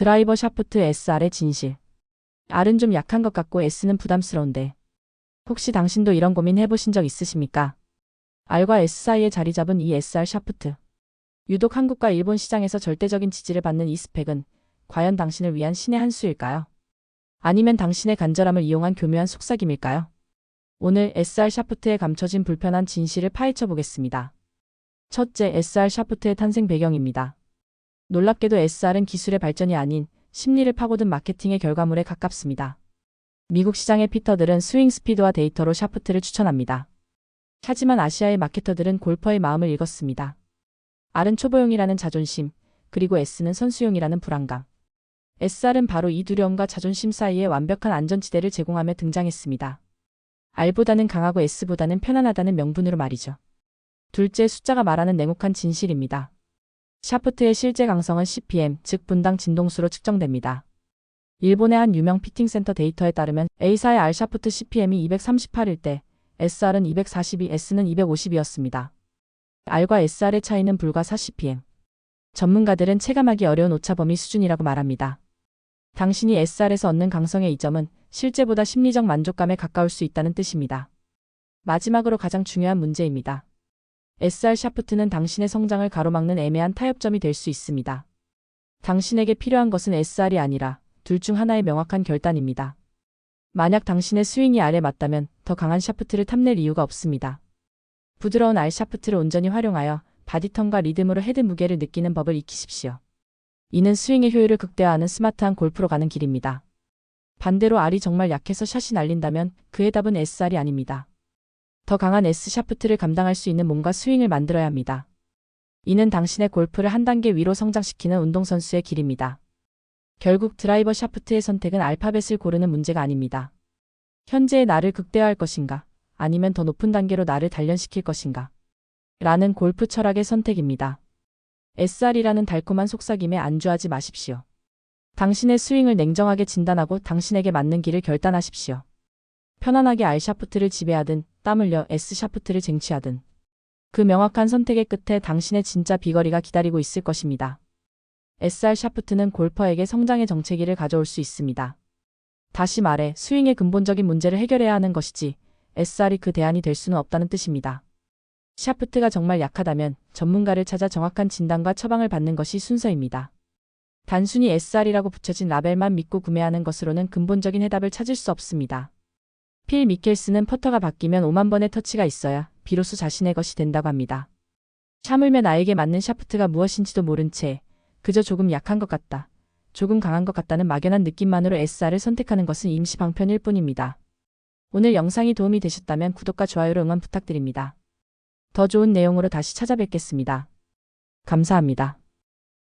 드라이버 샤프트 SR의 진실. R은 좀 약한 것 같고 S는 부담스러운데. 혹시 당신도 이런 고민 해보신 적 있으십니까? R과 S 사이에 자리 잡은 이 SR 샤프트. 유독 한국과 일본 시장에서 절대적인 지지를 받는 이 스펙은 과연 당신을 위한 신의 한 수일까요? 아니면 당신의 간절함을 이용한 교묘한 속삭임일까요? 오늘 SR 샤프트에 감춰진 불편한 진실을 파헤쳐 보겠습니다. 첫째, SR 샤프트의 탄생 배경입니다. 놀랍게도 SR은 기술의 발전이 아닌 심리를 파고든 마케팅의 결과물에 가깝습니다. 미국 시장의 피터들은 스윙 스피드와 데이터로 샤프트를 추천합니다. 하지만 아시아의 마케터들은 골퍼의 마음을 읽었습니다. R은 초보용이라는 자존심, 그리고 S는 선수용이라는 불안감. SR은 바로 이 두려움과 자존심 사이에 완벽한 안전지대를 제공하며 등장했습니다. R보다는 강하고 S보다는 편안하다는 명분으로 말이죠. 둘째 숫자가 말하는 냉혹한 진실입니다. 샤프트의 실제 강성은 CPM, 즉 분당 진동수로 측정됩니다. 일본의 한 유명 피팅센터 데이터에 따르면 A사의 R 샤프트 CPM이 238일 때 SR은 242, S는 250이었습니다. R과 SR의 차이는 불과 40pm. 전문가들은 체감하기 어려운 오차범위 수준이라고 말합니다. 당신이 SR에서 얻는 강성의 이점은 실제보다 심리적 만족감에 가까울 수 있다는 뜻입니다. 마지막으로 가장 중요한 문제입니다. SR 샤프트는 당신의 성장을 가로막는 애매한 타협점이 될 수 있습니다. 당신에게 필요한 것은 SR이 아니라 둘 중 하나의 명확한 결단입니다. 만약 당신의 스윙이 R에 맞다면 더 강한 샤프트를 탐낼 이유가 없습니다. 부드러운 R 샤프트를 온전히 활용하여 바디턴과 리듬으로 헤드 무게를 느끼는 법을 익히십시오. 이는 스윙의 효율을 극대화하는 스마트한 골프로 가는 길입니다. 반대로 R이 정말 약해서 샷이 날린다면 그의 답은 SR이 아닙니다. 더 강한 S 샤프트를 감당할 수 있는 몸과 스윙을 만들어야 합니다. 이는 당신의 골프를 한 단계 위로 성장시키는 운동선수의 길입니다. 결국 드라이버 샤프트의 선택은 알파벳을 고르는 문제가 아닙니다. 현재의 나를 극대화할 것인가, 아니면 더 높은 단계로 나를 단련시킬 것인가. 라는 골프 철학의 선택입니다. SR이라는 달콤한 속삭임에 안주하지 마십시오. 당신의 스윙을 냉정하게 진단하고 당신에게 맞는 길을 결단하십시오. 편안하게 R 샤프트를 지배하든 땀 흘려 S 샤프트를 쟁취하든 그 명확한 선택의 끝에 당신의 진짜 비거리가 기다리고 있을 것입니다. SR 샤프트는 골퍼에게 성장의 정체기를 가져올 수 있습니다. 다시 말해 스윙의 근본적인 문제를 해결해야 하는 것이지 SR이 그 대안이 될 수는 없다는 뜻입니다. 샤프트가 정말 약하다면 전문가를 찾아 정확한 진단과 처방을 받는 것이 순서입니다. 단순히 SR이라고 붙여진 라벨만 믿고 구매하는 것으로는 근본적인 해답을 찾을 수 없습니다. 필 미켈스는 퍼터가 바뀌면 5만 번의 터치가 있어야 비로소 자신의 것이 된다고 합니다. 하물며 나에게 맞는 샤프트가 무엇인지도 모른 채 그저 조금 약한 것 같다. 조금 강한 것 같다는 막연한 느낌만으로 SR을 선택하는 것은 임시 방편일 뿐입니다. 오늘 영상이 도움이 되셨다면 구독과 좋아요로 응원 부탁드립니다. 더 좋은 내용으로 다시 찾아뵙겠습니다. 감사합니다.